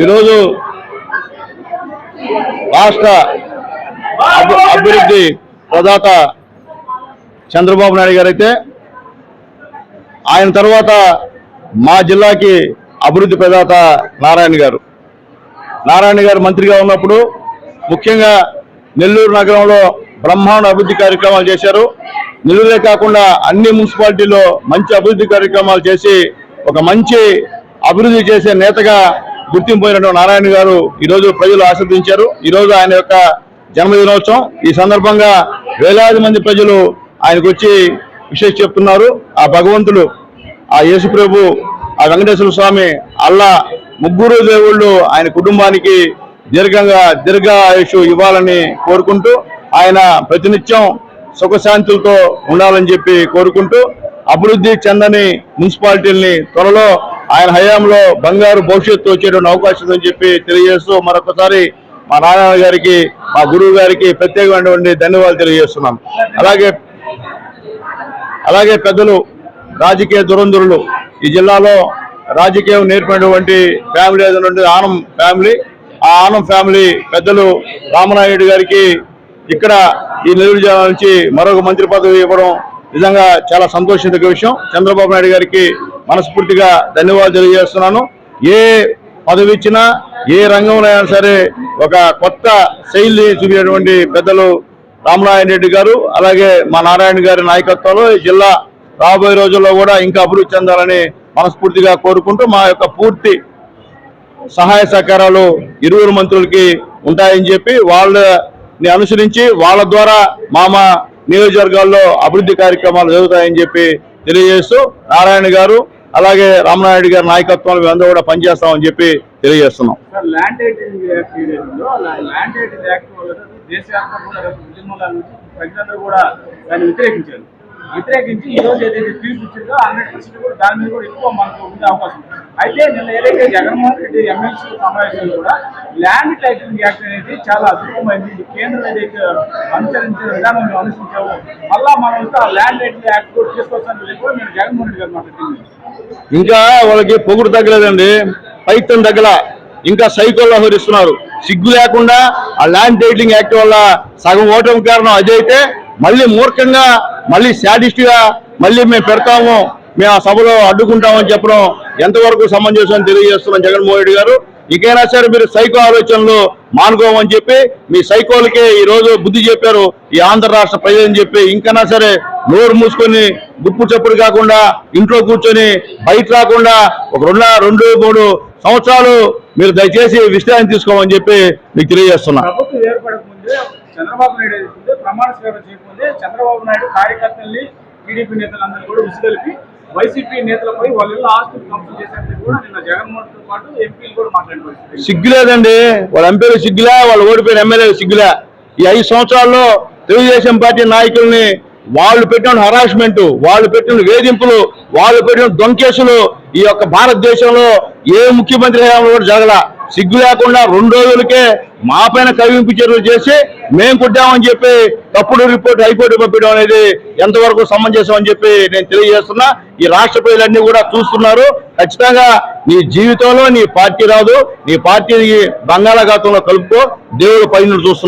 ఈరోజు రాష్ట్ర అభి- అభివృద్ధి ప్రదాత చంద్రబాబు నాయుడు గారైతే ఆయన తర్వాత మా జిల్లాకి అభివృద్ధి ప్రదాత నారాయణ గారు. నారాయణ గారు మంత్రిగా ఉన్నప్పుడు ముఖ్యంగా నెల్లూరు నగరంలో బ్రహ్మాండ అభివృద్ధి కార్యక్రమాలు చేశారు. నిలువలే కాకుండా అన్ని మున్సిపాలిటీలో మంచి అభివృద్ధి కార్యక్రమాలు చేసి ఒక మంచి అభివృద్ధి చేసే నేతగా గుర్తింపు నారాయణ గారు ఈరోజు ప్రజలు ఆస్వాదించారు ఈరోజు ఆయన యొక్క జన్మదినోత్సవం. ఈ సందర్భంగా వేలాది మంది ప్రజలు ఆయనకు వచ్చి విశేష చెప్తున్నారు. ఆ భగవంతుడు ఆ యేసుప్రభు ఆ వెంకటేశ్వర స్వామి అల్లా ముగ్గురు దేవుళ్ళు ఆయన కుటుంబానికి దీర్ఘంగా దీర్ఘాయుషు ఇవ్వాలని కోరుకుంటూ ఆయన ప్రతినిత్యం సుఖశాంతులతో ఉండాలని చెప్పి కోరుకుంటూ అభివృద్ధి చెందని మున్సిపాలిటీల్ని త్వరలో ఆయన హయాంలో బంగారు భవిష్యత్తు వచ్చేటువంటి అవకాశం ఉందని చెప్పి తెలియజేస్తూ మరొకసారి మా నారాయణ గారికి మా గురువు గారికి ప్రత్యేకమైనటువంటి ధన్యవాదాలు తెలియజేస్తున్నాం. అలాగే అలాగే పెద్దలు రాజకీయ దురంధరులు ఈ జిల్లాలో రాజకీయం నేర్పినటువంటి ఫ్యామిలీ ఏదైనా ఆనం ఫ్యామిలీ ఆ ఆనం ఫ్యామిలీ పెద్దలు రామనాయుడు గారికి ఇక్కడ ఈ నెల్లూరు జిల్లా నుంచి మరొక మంత్రి పదవి ఇవ్వడం నిజంగా చాలా సంతోషించదగ్గ విషయం. చంద్రబాబు నాయుడు గారికి మనస్ఫూర్తిగా ధన్యవాదాలు తెలియజేస్తున్నాను. ఏ పదవి ఇచ్చినా ఏ రంగంలో అయినా సరే ఒక కొత్త శైలి చూపినటువంటి పెద్దలు రామనారాయణ రెడ్డి గారు అలాగే మా నారాయణ గారి నాయకత్వంలో ఈ జిల్లా రాబోయే రోజుల్లో కూడా ఇంకా అభివృద్ధి చెందాలని మనస్ఫూర్తిగా కోరుకుంటూ మా యొక్క పూర్తి సహాయ సహకారాలు ఇరువురు మంత్రులకి ఉంటాయని చెప్పి వాళ్ళ ని అనుసరించి వాళ్ళ ద్వారా మా నియోజకవర్గాల్లో అభివృద్ధి కార్యక్రమాలు జరుగుతాయని చెప్పి తెలియజేస్తూ నారాయణ గారు అలాగే రామనాయుడు గారి నాయకత్వంలో మేమందరూ కూడా పనిచేస్తామని చెప్పి తెలియజేస్తున్నాం. వ్యతిరేకించి ఈ రోజు ఏదైతే తీర్పు ఇచ్చిందో హండ్రెడ్ పర్సెంట్ కూడా దాని మీద కూడా ఎక్కువ మనకు ఉండే అవకాశం ఉంది. అయితే నిన్న ఏదైతే జగన్మోహన్ రెడ్డి ఎమ్మెల్సీ సమావేశంలో కూడా ల్యాండ్ టైటిల్ యాక్ట్ అనేది చాలా అద్భుతమైంది. కేంద్రం ఏదైతే అనుసరించిన విధానం మేము అనుసరించాము మళ్ళా మనం ఇంకా ఆ ల్యాండ్ టైటిల్ యాక్ట్ కూడా తీసుకొస్తాను కూడా నేను జగన్మోహన్ రెడ్డి గారు మాట్లాడుతుంది ఇంకా వాళ్ళకి పొగుడు తగ్గలేదండి. పైతం తగ్గల. ఇంకా సైకోల్లో వ్యవహరిస్తున్నారు సిగ్గు లేకుండా ఆ ల్యాండ్ టైటిలింగ్ యాక్ట్ వల్ల సగం ఓటమి కారణం అదైతే మళ్ళీ మూర్ఖంగా మళ్ళీ శాడిస్ట్గా మళ్ళీ మేము పెడతాము. మేము ఆ సభలో అడ్డుకుంటామని చెప్పడం ఎంతవరకు సమంజసం తెలియజేస్తున్నాం జగన్మోహన్ రెడ్డి గారు. ఇకైనా సరే మీరు సైకో ఆలోచనలు మానుకోమని చెప్పి మీ సైకోలకే ఈ రోజు బుద్ధి చెప్పారు ఈ ఆంధ్ర రాష్ట్ర ప్రజలని చెప్పి. ఇంకైనా సరే నోరు మూసుకొని గుప్పు చప్పుడు కాకుండా ఇంట్లో కూర్చొని బయట రాకుండా ఒక రెండు రెండు మూడు సంవత్సరాలు మీరు దయచేసి విశ్రాంతి తీసుకోమని చెప్పి మీకు తెలియజేస్తున్నా. చంద్రబాబు నాయుడు ప్రమాణ స్వీకారం చేయకముందే చంద్రబాబు నాయుడు కార్యకర్తల్ని టీడీపీ నేతలందరూ కూడా విసిగలిపి వైసీపీ నేతలపై వాళ్ళ ఆస్తులు కంపెనీ చేశారని కూడా నిన్న జగన్మోహన్తో పాటు ఎంపీలు కూడా మాట్లాడుకోవచ్చు సిగ్గులేదండి. వాళ్ళ ఎంపీలు సిగ్గులే వాళ్ళు ఓడిపోయిన ఎమ్మెల్యేలు సిగ్గులే. ఈ ఐదు సంవత్సరాల్లో తెలుగుదేశం పార్టీ నాయకుల్ని వాళ్ళు పెట్టిన హరాస్మెంట్ వాళ్ళు పెట్టిన వేధింపులు వాళ్ళు పెట్టిన దొంకేసులు ఈ యొక్క భారతదేశంలో ఏ ముఖ్యమంత్రి హయాంలో కూడా జరగల. సిగ్గు లేకుండా రెండు రోజులకే మా పైన కవింపు చర్యలు చేసి మేము కుట్టామని చెప్పి తప్పుడు రిపోర్ట్ హైకోర్టు పంపించడం అనేది ఎంతవరకు సమంజసం అని చెప్పి నేను తెలియజేస్తున్నా. ఈ రాష్ట్ర ప్రజలన్నీ కూడా చూస్తున్నారు. ఖచ్చితంగా నీ జీవితంలో నీ పార్టీ రాదు. నీ పార్టీని బంగాళాఖాతంలో కలుపుకో. దేవుడు పైన చూస్తున్నారు